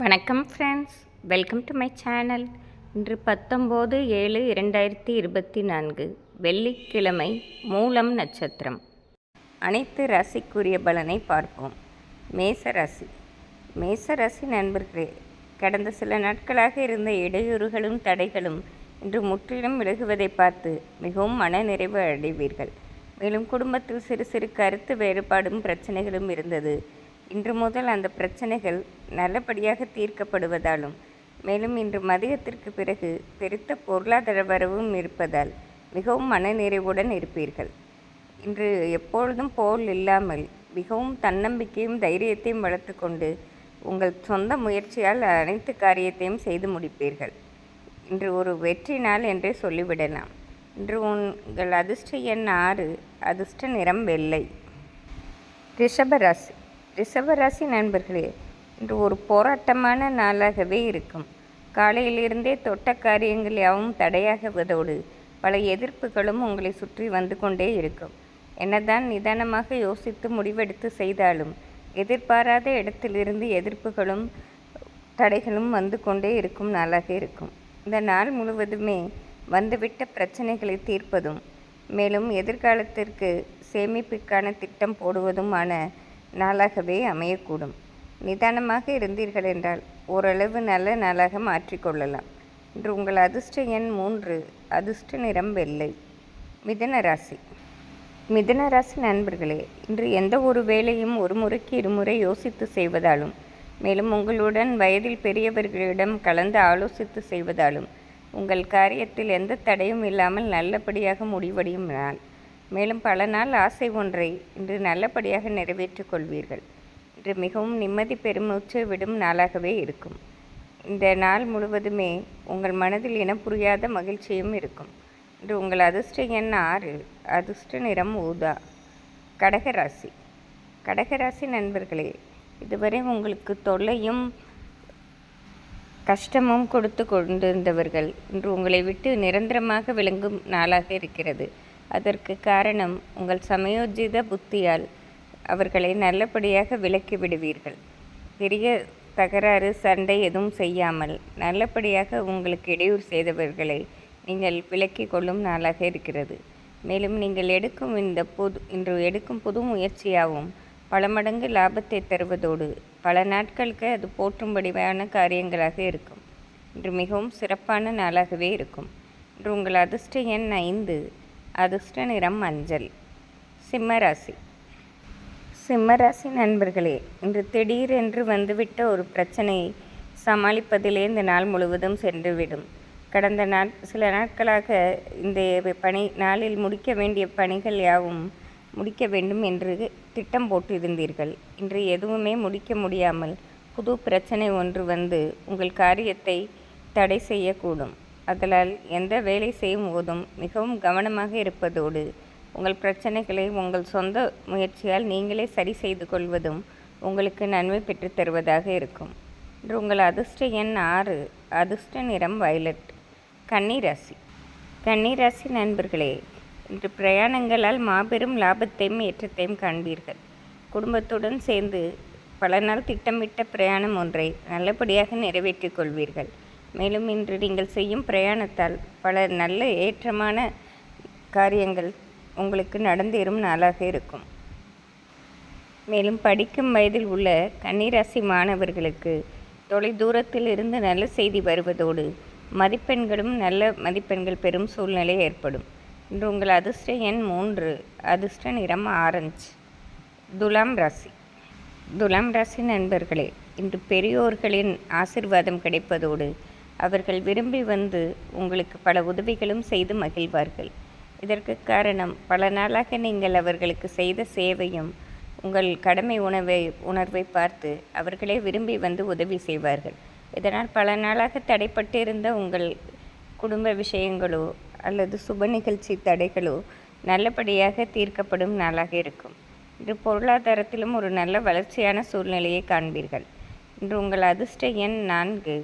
வணக்கம் friends welcome to my channel இன்று பத்தொம்போது ஏழு இரண்டாயிரத்தி இருபத்தி நான்கு வெள்ளிக்கிழமை மூலம் நட்சத்திரம். அனைத்து ராசிக்குரிய பலனை பார்ப்போம். மேச ராசி. மேச ராசி நண்பர்களே கடந்த சில நாட்களாக இருந்த இடையூறுகளும் தடைகளும் இன்று முற்றிலும் விலகுவதை பார்த்து மிகவும் மனநிறைவு அடைவீர்கள். மேலும் குடும்பத்தில் சிறு சிறு கருத்து வேறுபாடும் பிரச்சனைகளும் இருந்தது. இன்று முதல் அந்த பிரச்சனைகள் நல்லபடியாக தீர்க்கப்படுவதாலும் மேலும் இன்று மதியத்திற்கு பிறகு பெருத்த பொருளாதார வரவும் இருப்பதால் மிகவும் மனநிறைவுடன் இருப்பீர்கள். இன்று எப்பொழுதும் போல் இல்லாமல் மிகவும் தன்னம்பிக்கையும் தைரியத்தையும் வளர்த்துக்கொண்டு உங்கள் சொந்த முயற்சியால் அனைத்து காரியத்தையும் செய்து முடிப்பீர்கள். இன்று ஒரு வெற்றி நாள் என்றே சொல்லிவிடலாம். இன்று உங்கள் அதிர்ஷ்ட எண் ஆறு அதிர்ஷ்ட நிறம் வெள்ளை. ரிஷபராசி ரிஷபராசி நண்பர்களே இன்று ஒரு போராட்டமான நாளாகவே இருக்கும். காலையிலிருந்தே தொட்ட காரியங்கள் யாவும் தடையாகுவதோடு பல எதிர்ப்புகளும் உங்களை சுற்றி வந்து கொண்டே இருக்கும். என்னதான் நிதானமாக யோசித்து முடிவெடுத்து செய்தாலும் எதிர்பாராத இடத்திலிருந்து எதிர்ப்புகளும் தடைகளும் வந்து கொண்டே இருக்கும் நாளாக இருக்கும். இந்த நாள் முழுவதுமே வந்துவிட்ட பிரச்சனைகளை தீர்ப்பதும் மேலும் எதிர்காலத்திற்கு சேமிப்புக்கான திட்டம் போடுவதுமான நாளாகவே அமையக்கூடும். நிதானமாக இருந்தீர்கள் என்றால் ஓரளவு நல்ல நாளாக மாற்றிக்கொள்ளலாம் இன்று உங்கள் அதிர்ஷ்ட எண் மூன்று அதிர்ஷ்ட நிறம் வெள்ளை. மிதன ராசி. மிதன ராசி நண்பர்களே இன்று எந்த ஒரு வேலையும் ஒரு முறைக்கு இருமுறை யோசித்து செய்வதாலும் மேலும் உங்களுடன் வயதில் பெரியவர்களிடம் கலந்து ஆலோசித்து செய்வதாலும் உங்கள் காரியத்தில் எந்த தடையும் இல்லாமல் நல்லபடியாக முடிவடையும் நாள். மேலும் பல நாள் ஆசை ஒன்றை இன்று நல்லபடியாக நிறைவேற்றிக் கொள்வீர்கள். இன்று மிகவும் நிம்மதி பெருமூச்சு விடும் நாளாகவே இருக்கும். இந்த நாள் முழுவதுமே உங்கள் மனதில் இனம் புரியாத மகிழ்ச்சியும் இருக்கும். இன்று உங்கள் அதிர்ஷ்ட எண் ஆறு அதிர்ஷ்ட நிறம் ஊதா. கடகராசி. கடகராசி நண்பர்களே இதுவரை உங்களுக்கு தொல்லையும் கஷ்டமும் கொடுத்து கொண்டிருந்தவர்கள் இன்று உங்களை விட்டு நிரந்தரமாக விளங்கும் நாளாக இருக்கிறது. அதற்கு காரணம் உங்கள் சமயோஜித புத்தியால் அவர்களை நல்லபடியாக விலக்கி விடுவீர்கள். பெரிய தகராறு சண்டை எதுவும் செய்யாமல் நல்லபடியாக உங்களுக்கு இடையூறு செய்தவர்களை நீங்கள் விலக்கி கொள்ளும் நாளாக இருக்கிறது. மேலும் நீங்கள் எடுக்கும் இந்த புது இன்று எடுக்கும் புது முயற்சியாகவும் பல மடங்கு லாபத்தை தருவதோடு பல நாட்களுக்கு அது போற்றும்படியான காரியங்களாக இருக்கும். இன்று மிகவும் சிறப்பான நாளாகவே இருக்கும். இன்று உங்கள் அதிர்ஷ்ட எண் ஐந்து அதிர்ஷ்ட நிறம் மஞ்சள். சிம்மராசி. சிம்மராசி நண்பர்களே இன்று திடீரென்று வந்துவிட்ட ஒரு பிரச்சனையை சமாளிப்பதிலே இந்த நாள் முழுவதும் சென்றுவிடும். கடந்த நாள் சில நாட்களாக இந்த பணி நாளில் முடிக்க வேண்டிய பணிகள் யாவும் முடிக்க வேண்டும் என்று திட்டம் போட்டிருந்தீர்கள். இன்று எதுவுமே முடிக்க முடியாமல் புது பிரச்சனை ஒன்று வந்து உங்கள் காரியத்தை தடை செய்யக்கூடும். அதனால் எந்த வேலை செய்யும் போதும் மிகவும் கவனமாக இருப்பதோடு உங்கள் பிரச்சனைகளை உங்கள் சொந்த முயற்சியால் நீங்களே சரி செய்து கொள்வதும் உங்களுக்கு நன்மை பெற்றுத் தருவதாக இருக்கும். இன்று உங்கள் அதிர்ஷ்ட எண் ஆறு அதிர்ஷ்ட நிறம் வயலட் கன்னிராசி கன்னிராசி நண்பர்களே இன்று பிரயாணங்களால் மாபெரும் லாபத்தையும் ஏற்றத்தையும் காண்பீர்கள். குடும்பத்துடன் சேர்ந்து பல நாள் திட்டமிட்ட பிரயாணம் ஒன்றை நல்லபடியாக நிறைவேற்றிக் கொள்வீர்கள். மேலும் இன்று நீங்கள் செய்யும் பிரயாணத்தால் பல நல்ல ஏற்றமான காரியங்கள் உங்களுக்கு நடந்தேறும் நாளாக இருக்கும். மேலும் படிக்கும் வயதில் உள்ள கன்னிராசி மாணவர்களுக்கு தொலை தூரத்தில் இருந்து நல்ல செய்தி வருவதோடு மதிப்பெண்களும் நல்ல மதிப்பெண்கள் பெறும் சூழ்நிலை ஏற்படும். இன்று உங்கள் அதிர்ஷ்ட எண் மூன்று அதிர்ஷ்ட நிறம் ஆரஞ்சு. துலாம் ராசி. துலாம் ராசி நண்பர்களே இன்று பெரியோர்களின் ஆசிர்வாதம் கிடைப்பதோடு அவர்கள் விரும்பி வந்து உங்களுக்கு பல உதவிகளும் செய்து மகிழ்வார்கள். இதற்கு காரணம் பல நாளாக நீங்கள் அவர்களுக்கு செய்த சேவையும் உங்கள் கடமை உணவை உணர்வை பார்த்து அவர்களே விரும்பி வந்து உதவி செய்வார்கள். இதனால் பல நாளாக தடைப்பட்டிருந்த உங்கள் குடும்ப விஷயங்களோ அல்லது சுப நிகழ்ச்சி தடைகளோ நல்லபடியாக தீர்க்கப்படும் நாளாக இருக்கும். இன்று பொருளாதாரத்திலும் ஒரு நல்ல வளர்ச்சியான சூழ்நிலையை காண்பீர்கள். இன்று உங்கள் அதிர்ஷ்ட எண் நான்கு.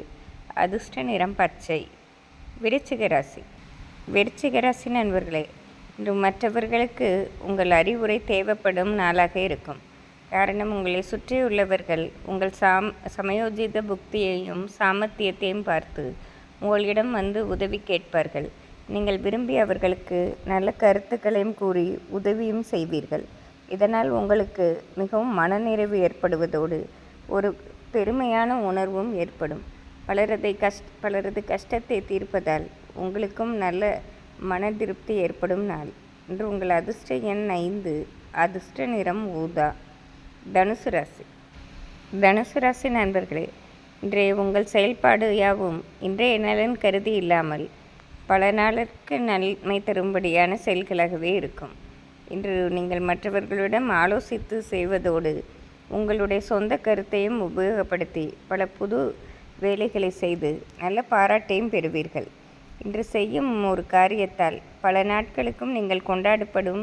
அதிர்ஷ்ட நிறம் பச்சை. விருச்சிக ராசி. விருச்சிக ராசி நண்பர்களே இன்று மற்றவர்களுக்கு உங்கள் அறிவுரை தேவைப்படும் நாளாக இருக்கும். காரணம் உங்களை சுற்றியுள்ளவர்கள் உங்கள் சாம் சமயோஜித புக்தியையும் சாமர்த்தியத்தையும் பார்த்து உங்களிடம் வந்து உதவி கேட்பார்கள். நீங்கள் விரும்பி அவர்களுக்கு நல்ல கருத்துக்களையும் கூறி உதவியும் செய்வீர்கள். இதனால் உங்களுக்கு மிகவும் மனநிறைவு ஏற்படுவதோடு ஒரு பெருமையான உணர்வும் ஏற்படும். பலரதை கஷ்ட பலரது கஷ்டத்தை தீர்ப்பதால் உங்களுக்கும் நல்ல மன திருப்தி ஏற்படும் நாள். இன்று உங்கள் அதிர்ஷ்ட எண் ஐந்து அதிர்ஷ்ட நிறம் ஊதா தனுசு ராசி. தனுசு ராசி நண்பர்களே இன்றைய உங்கள் செயல்பாடு யாவும் இன்றைய நலன் கருதி இல்லாமல் பல நாளுக்கு நன்மை தரும்படியான செயல்களாகவே இருக்கும். இன்று நீங்கள் மற்றவர்களிடம் ஆலோசித்து செய்வதோடு உங்களுடைய சொந்த கருத்தையும் உபயோகப்படுத்தி பல புது வேலைகளை செய்து நல்ல பாராட்டையும் பெறுவீர்கள். இன்று செய்யும் ஒரு காரியத்தால் பல நாட்களுக்கும் நீங்கள் கொண்டாடப்படும்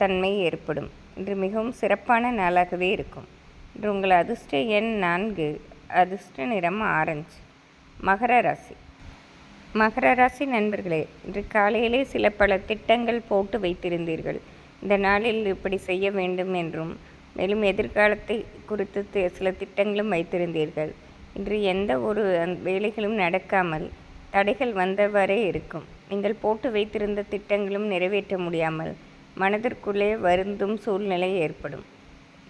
தன்மை ஏற்படும். இன்று மிகவும் சிறப்பான நாளாகவே இருக்கும். இன்று உங்கள் அதிர்ஷ்ட எண் நான்கு அதிர்ஷ்ட நிறம் ஆரஞ்சு. மகர ராசி. மகர ராசி நண்பர்களே இன்று காலையிலே சில பல திட்டங்கள் போட்டு வைத்திருந்தீர்கள். இந்த நாளில் இப்படி செய்ய வேண்டும் என்றும் மேலும் எதிர்காலத்தை குறித்து சில திட்டங்களும் வைத்திருந்தீர்கள். இன்று எந்த ஒரு வேலைகளும் நடக்காமல் தடைகள் வந்தவாறே இருக்கும். நீங்கள் போட்டு வைத்திருந்த திட்டங்களும் நிறைவேற்ற முடியாமல் மனதிற்குள்ளே வருந்தும் சூழ்நிலை ஏற்படும்.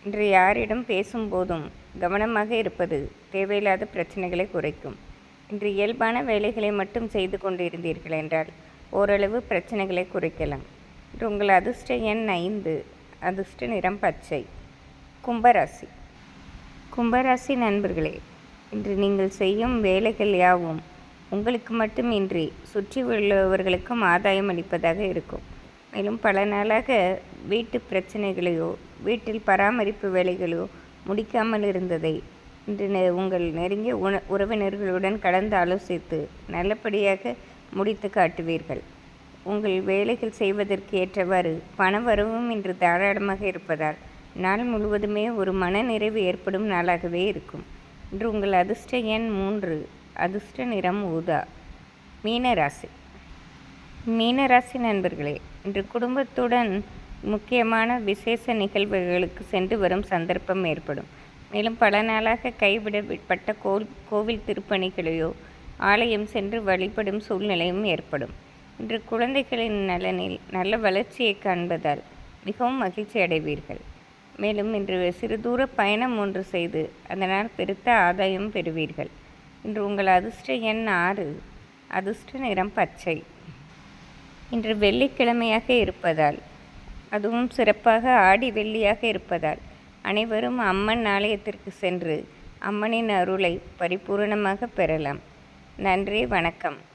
இன்று யாரிடம் பேசும்போதும் கவனமாக இருப்பது தேவையில்லாத பிரச்சனைகளை குறைக்கும். இன்று இயல்பான வேலைகளை மட்டும் செய்து கொண்டு இருந்தீர்கள் என்றால் ஓரளவு பிரச்சனைகளை குறைக்கலாம். இன்று உங்கள் அதிர்ஷ்ட எண் ஐந்து அதிர்ஷ்ட நிறம் பச்சை. கும்பராசி. கும்பராசி நண்பர்களே இன்று நீங்கள் செய்யும் வேலைகள் யாவும் உங்களுக்கு மட்டுமின்றி சுற்றி உள்ளவர்களுக்கும் ஆதாயம் அளிப்பதாக இருக்கும். மேலும் பல நாளாக வீட்டு பிரச்சனைகளையோ வீட்டில் பராமரிப்பு வேலைகளோ முடிக்காமல் இருந்ததை இன்று உங்கள் நெருங்கிய உண உறவினர்களுடன் கலந்து ஆலோசித்து நல்லபடியாக முடித்து காட்டுவீர்கள். உங்கள் வேலைகள் செய்வதற்கு ஏற்றவாறு பண வரவும் இன்று தாராளமாக இருப்பதால் நாள் முழுவதுமே ஒரு மன நிறைவு ஏற்படும் நாளாகவே இருக்கும். இன்று உங்கள் அதிர்ஷ்ட எண் மூன்று. அதிர்ஷ்ட நிறம் ஊதா. மீனராசி. மீனராசி நண்பர்களே இன்று குடும்பத்துடன் முக்கியமான விசேஷ நிகழ்வுகளுக்கு சென்று வரும் சந்தர்ப்பம் ஏற்படும். மேலும் பல நாளாக கைவிடப்பட்ட கோல் கோவில் திருப்பணிகளையோ ஆலயம் சென்று வழிபடும் சூழ்நிலையும் ஏற்படும். இன்று குழந்தைகளின் நலனில் நல்ல வளர்ச்சியை காண்பதால் மிகவும் மகிழ்ச்சி அடைவீர்கள் மேலும் இன்று சிறு தூர பயணம் ஒன்று செய்து அதனால் பெருத்த ஆதாயம் பெறுவீர்கள். இன்று உங்கள் அதிர்ஷ்ட எண் ஆறு. அதிர்ஷ்ட நிறம் பச்சை. இன்று வெள்ளிக்கிழமையாக இருப்பதால் அதுவும் சிறப்பாக ஆடி வெள்ளியாக இருப்பதால் அனைவரும் அம்மன் ஆலயத்திற்கு சென்று அம்மனின் அருளை பரிபூரணமாக பெறலாம். நன்றி வணக்கம்.